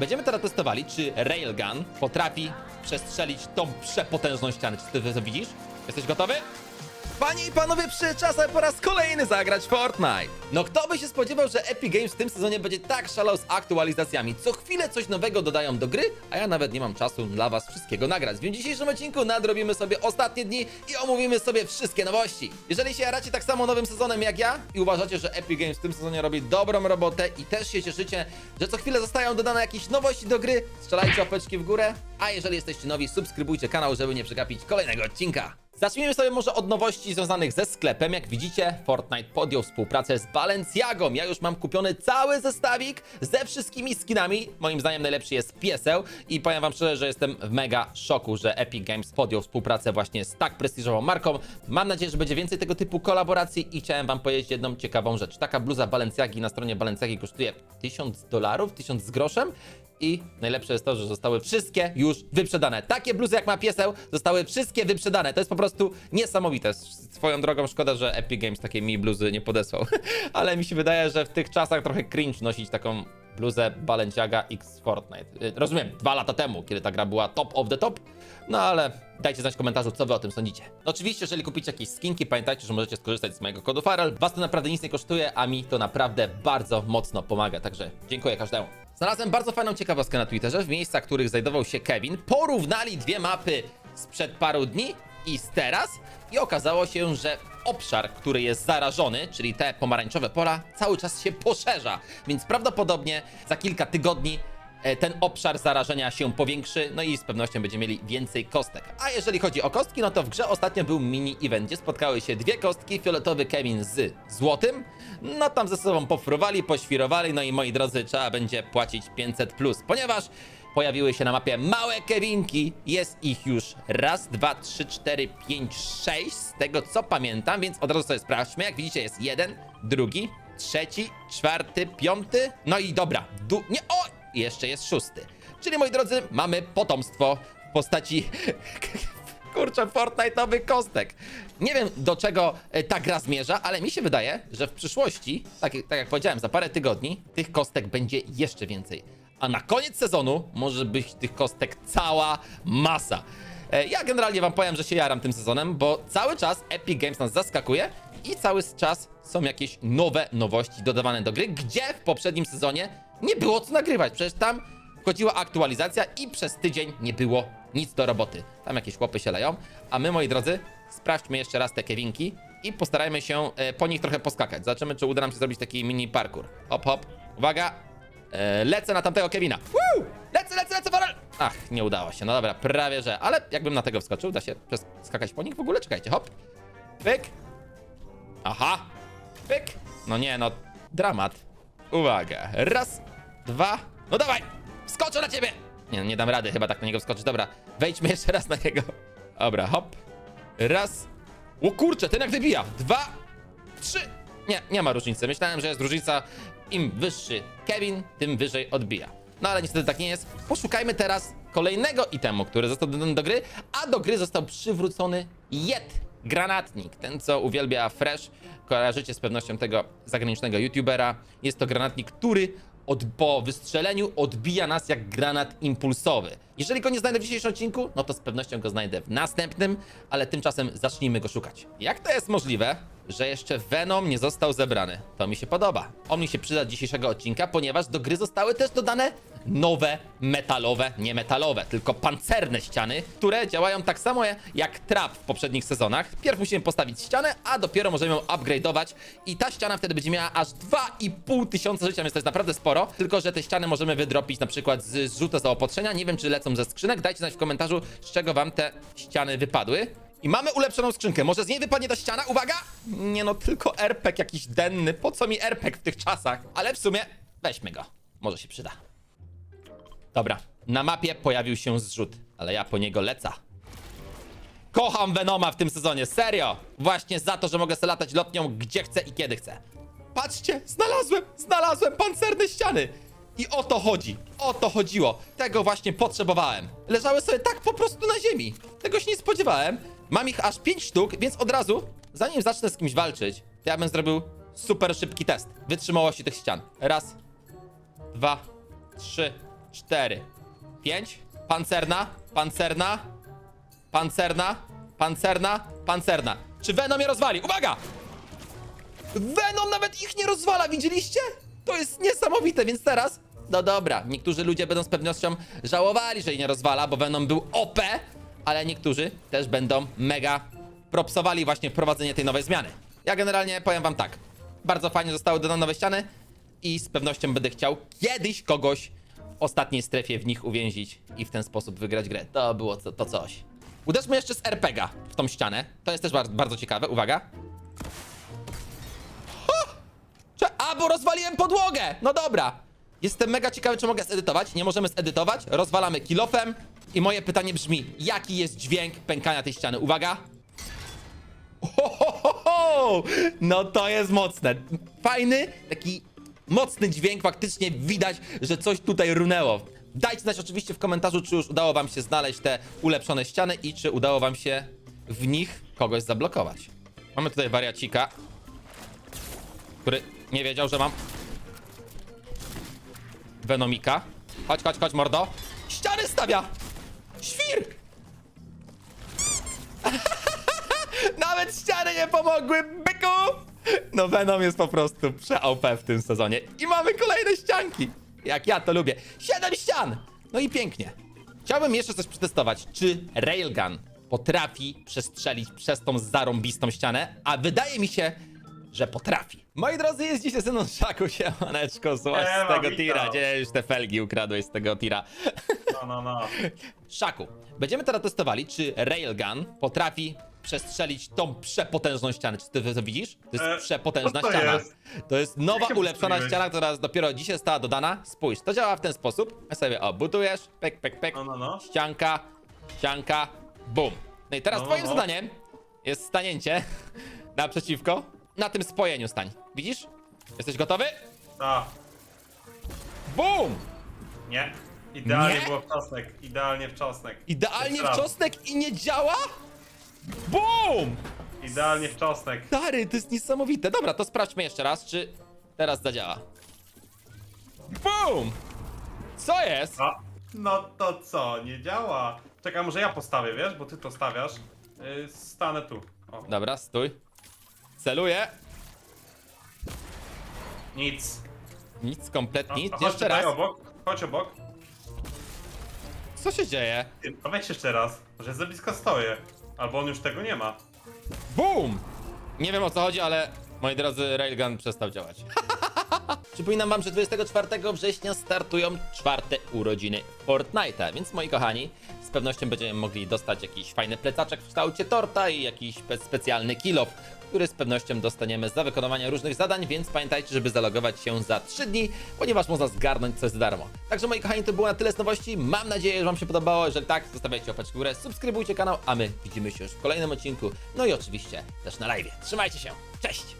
Będziemy teraz testowali, czy Railgun potrafi przestrzelić tą przepotężną ścianę. Czy ty to widzisz? Jesteś gotowy? Panie i panowie, przyszedł czas, aby po raz kolejny zagrać Fortnite. No kto by się spodziewał, że Epic Games w tym sezonie będzie tak szalał z aktualizacjami. Co chwilę coś nowego dodają do gry, a ja nawet nie mam czasu dla was wszystkiego nagrać. Więc w dzisiejszym odcinku nadrobimy sobie ostatnie dni i omówimy sobie wszystkie nowości. Jeżeli się jaracie tak samo nowym sezonem jak ja i uważacie, że Epic Games w tym sezonie robi dobrą robotę i też się cieszycie, że co chwilę zostają dodane jakieś nowości do gry, strzelajcie łapeczki w górę, a jeżeli jesteście nowi, subskrybujcie kanał, żeby nie przegapić kolejnego odcinka. Zacznijmy sobie może od nowości związanych ze sklepem. Jak widzicie, Fortnite podjął współpracę z Balenciagą. Ja już mam kupiony cały zestawik ze wszystkimi skinami. Moim zdaniem najlepszy jest pieseł i powiem wam szczerze, że jestem w mega szoku, że Epic Games podjął współpracę właśnie z tak prestiżową marką. Mam nadzieję, że będzie więcej tego typu kolaboracji i chciałem wam powiedzieć jedną ciekawą rzecz. Taka bluza Balenciagi na stronie Balenciagi kosztuje 1000 dolarów, 1000 z groszem. I najlepsze jest to, że zostały wszystkie już wyprzedane. Takie bluzy jak ma pieseł zostały wszystkie wyprzedane. To jest po prostu niesamowite. Swoją drogą szkoda, że Epic Games takiej mi bluzy nie podesłał. Ale mi się wydaje, że w tych czasach trochę cringe nosić taką bluzę Balenciaga X Fortnite. Y, Rozumiem, dwa lata temu, kiedy ta gra była top of the top. No ale dajcie znać w komentarzu, co wy o tym sądzicie. No oczywiście, jeżeli kupicie jakieś skinki, pamiętajcie, że możecie skorzystać z mojego kodu Farel. Was to naprawdę nic nie kosztuje, a mi to naprawdę bardzo mocno pomaga. Także dziękuję każdemu. Znalazłem bardzo fajną ciekawostkę na Twitterze. W miejscach, w których znajdował się Kevin, porównali dwie mapy sprzed paru dni i teraz? I okazało się, że obszar, który jest zarażony, czyli te pomarańczowe pola, cały czas się poszerza, więc prawdopodobnie za kilka tygodni e, ten obszar zarażenia się powiększy, no i z pewnością będziemy mieli więcej kostek. A jeżeli chodzi o kostki, no to w grze ostatnio był mini event, gdzie spotkały się dwie kostki, fioletowy Kevin z złotym, no tam ze sobą pofrowali, poświrowali, no i moi drodzy, trzeba będzie płacić 500+, plus, ponieważ pojawiły się na mapie małe Kevinki. Jest ich już raz, dwa, trzy, cztery, pięć, sześć, z tego co pamiętam, więc od razu sobie sprawdźmy. Jak widzicie, jest jeden, drugi, trzeci, czwarty, piąty. No i dobra, du... nie, o! Jeszcze jest szósty. Czyli moi drodzy, mamy potomstwo w postaci. Kurczę, Fortnite'owy kostek. Nie wiem do czego e, ta gra zmierza, ale mi się wydaje, że w przyszłości, tak, tak jak powiedziałem, za parę tygodni, tych kostek będzie jeszcze więcej. A na koniec sezonu może być tych kostek cała masa. E, Ja generalnie wam powiem, że się jaram tym sezonem, bo cały czas Epic Games nas zaskakuje i cały czas są jakieś nowe nowości dodawane do gry, gdzie w poprzednim sezonie nie było co nagrywać. Przecież tam wchodziła aktualizacja i przez tydzień nie było nic do roboty. Tam jakieś chłopy się leją, a my, moi drodzy, sprawdźmy jeszcze raz te kewinki i postarajmy się e, po nich trochę poskakać. Zobaczymy, czy uda nam się zrobić taki mini parkour. Hop, hop. Uwaga. E, lecę na tamtego Kevina. Woo! Lecę, lecę, lecę, Farel! Ach, nie udało się. No dobra, prawie że. Ale jakbym na tego wskoczył, da się skakać po nich w ogóle? Czekajcie, hop. Pyk. Aha. Pyk. No nie, no. Dramat. Uwaga. Raz, dwa. No dawaj! Skoczę na ciebie! Nie, no nie dam rady chyba tak na niego wskoczyć. Dobra, wejdźmy jeszcze raz na niego. Dobra, hop. Raz. O kurczę, ten jak wybija. Dwa, trzy. Nie, nie ma różnicy. Myślałem, że jest różnica. Im wyższy Kevin, tym wyżej odbija. No ale niestety tak nie jest. Poszukajmy teraz kolejnego itemu, który został dodany do gry, a do gry został przywrócony jed. Granatnik, ten co uwielbia Fresh, kojarzycie z pewnością tego zagranicznego youtubera. Jest to granatnik, który od, po wystrzeleniu odbija nas jak granat impulsowy. Jeżeli go nie znajdę w dzisiejszym odcinku, no to z pewnością go znajdę w następnym, ale tymczasem zacznijmy go szukać. Jak to jest możliwe, że jeszcze Venom nie został zebrany? To mi się podoba. On mi się przyda dzisiejszego odcinka, ponieważ do gry zostały też dodane nowe metalowe, nie metalowe, tylko pancerne ściany, które działają tak samo jak trap w poprzednich sezonach. Pierw musimy postawić ścianę, a dopiero możemy ją upgrade'ować i ta ściana wtedy będzie miała aż 2,5 tysiąca życia, więc to jest naprawdę sporo. Tylko, że te ściany możemy wydropić na przykład z zrzutu zaopatrzenia. Nie wiem, czy lecą ze skrzynek. Dajcie znać w komentarzu, z czego wam te ściany wypadły. I mamy ulepszoną skrzynkę. Może z niej wypadnie ta ściana? Uwaga! Nie no, tylko RPG jakiś denny. Po co mi RPG w tych czasach? Ale w sumie weźmy go. Może się przyda. Dobra, na mapie pojawił się zrzut, ale ja po niego leca. Kocham Venoma w tym sezonie, serio! Właśnie za to, że mogę sobie latać lotnią gdzie chcę i kiedy chcę. Patrzcie, znalazłem, znalazłem pancerne ściany! I o to chodzi, o to chodziło. Tego właśnie potrzebowałem. Leżały sobie tak po prostu na ziemi. Tego się nie spodziewałem. Mam ich aż 5 sztuk, więc od razu, zanim zacznę z kimś walczyć, to ja bym zrobił super szybki test wytrzymałości tych ścian. Raz, dwa, trzy, cztery, pięć. Pancerna, pancerna, pancerna, pancerna, pancerna. Czy Venom je rozwali? Uwaga! Venom nawet ich nie rozwala, widzieliście? To jest niesamowite, więc teraz... No dobra, niektórzy ludzie będą z pewnością żałowali, że jej nie rozwala, bo Venom był OP, ale niektórzy też będą mega propsowali właśnie wprowadzenie tej nowej zmiany. Ja generalnie powiem wam tak, bardzo fajnie zostały dodane nowe ściany i z pewnością będę chciał kiedyś kogoś w ostatniej strefie w nich uwięzić i w ten sposób wygrać grę. To było co, to coś. Uderzmy jeszcze z RPGa w tą ścianę. To jest też bardzo, bardzo ciekawe. Uwaga. Cze- A, bo rozwaliłem podłogę! No dobra. Jestem mega ciekawy, czy mogę zedytować. Nie możemy zedytować. Rozwalamy kilofem. I moje pytanie brzmi, jaki jest dźwięk pękania tej ściany? Uwaga. Ho, ho, ho! No to jest mocne. Fajny, taki mocny dźwięk. Faktycznie widać, że coś tutaj runęło. Dajcie znać oczywiście w komentarzu, czy już udało wam się znaleźć te ulepszone ściany i czy udało wam się w nich kogoś zablokować. Mamy tutaj wariacika, który nie wiedział, że mam Venomika. Chodź, chodź, chodź, mordo. Ściany stawia! Świr! Nawet ściany nie pomogły, byku! No Venom jest po prostu prze-OP w tym sezonie. I mamy kolejne ścianki. Jak ja to lubię. Siedem ścian! No i pięknie. Chciałbym jeszcze coś przetestować. Czy Railgun potrafi przestrzelić przez tą zarąbistą ścianę? A wydaje mi się, że potrafi. Moi drodzy, jest dzisiaj ze mną Szaku, siemaneczko, złaś z tego witam. tira. Gdzie już te felgi ukradłeś z tego tira? No, no, no. Szaku, będziemy teraz testowali, czy Railgun potrafi przestrzelić tą przepotężną ścianę. Czy ty to widzisz? To jest E, przepotężna co to ściana. jest? To jest nowa, Jak ulepszona ściana, która dopiero dzisiaj została dodana. Spójrz, to działa w ten sposób. Ja sobie, o, budujesz, pek, pek, pek, No, no, no. ścianka, ścianka, bum. No i teraz No, twoim no. zadaniem jest stanięcie naprzeciwko, na tym spojeniu stań. Widzisz? Jesteś gotowy? Ta. Bum! Nie. Idealnie Nie? było w czosnek. Idealnie w czosnek. Idealnie Jeszcze raz. wczosnek i nie działa? Bum! Idealnie w czosnek. Stary, to jest niesamowite. Dobra, to sprawdźmy jeszcze raz, czy teraz zadziała. Boom! Co jest? A, no to co? Nie działa. Czekaj, może ja postawię, wiesz? Bo ty to stawiasz. Yy, stanę tu. O, Dobra, stój. Celuję. nic. Nic, kompletnie No, nic. chodź Jeszcze raz. obok. Chodź obok. Co się dzieje? Ty, A weź jeszcze raz. Może za blisko stoję. Albo on już tego nie ma. Boom! Nie wiem o co chodzi, ale moi drodzy, Railgun przestał działać. Przypominam wam, że 24 września startują czwarte urodziny Fortnite'a, więc moi kochani, z pewnością będziemy mogli dostać jakiś fajny plecaczek w kształcie torta i jakiś spe- specjalny kill off, który z pewnością dostaniemy za wykonywanie różnych zadań, więc pamiętajcie, żeby zalogować się za 3 dni, ponieważ można zgarnąć coś za darmo. Także moi kochani, to było na tyle z nowości. Mam nadzieję, że wam się podobało. Jeżeli tak, zostawiajcie łapeczkę w górę, subskrybujcie kanał, a my widzimy się już w kolejnym odcinku. No i oczywiście też na live. Trzymajcie się. Cześć!